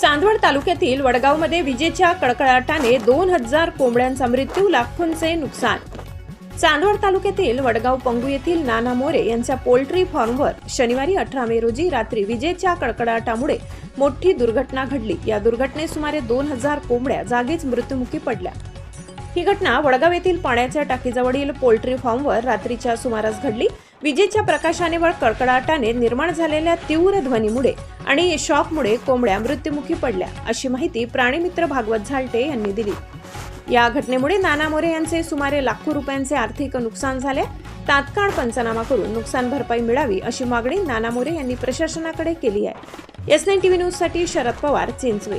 चांदवड तालुक्यातील वडगावमध्ये विजेच्या कडकडाटाने दोन हजार कोंबड्यांचा मृत्यू लाखोंचे नुकसान. चांदवड तालुक्यातील वडगाव पंगू येथील नाना मोरे यांच्या पोल्ट्री फॉर्मवर शनिवारी अठरा मे रोजी रात्री विजेच्या कडकडाटामुळे मोठी दुर्घटना घडली. या दुर्घटनेत सुमारे दोन हजार कोंबड्या जागीच मृत्युमुखी पडल्या. ही घटना वडगाव येथील पाण्याच्या टाकीजवळील पोल्ट्री फॉर्मवर रात्रीच्या सुमारास घडली. विजेच्या प्रकाशाने व कडकडाटाने निर्माण झालेल्या तीव्र ध्वनीमुळे आणि शॉकमुळे कोंबड्या मृत्युमुखी पडल्या अशी माहिती प्राणीमित्र भागवत झालटे यांनी दिली. या घटनेमुळे नाना मोरे यांचे सुमारे लाखो रुपयांचे आर्थिक नुकसान झाले. तात्काळ पंचनामा करून नुकसान भरपाई मिळावी अशी मागणी नाना मोरे यांनी प्रशासनाकडे केली आहे. एस नाईन टीव्ही न्यूजसाठी शरद पवार चिंचवे.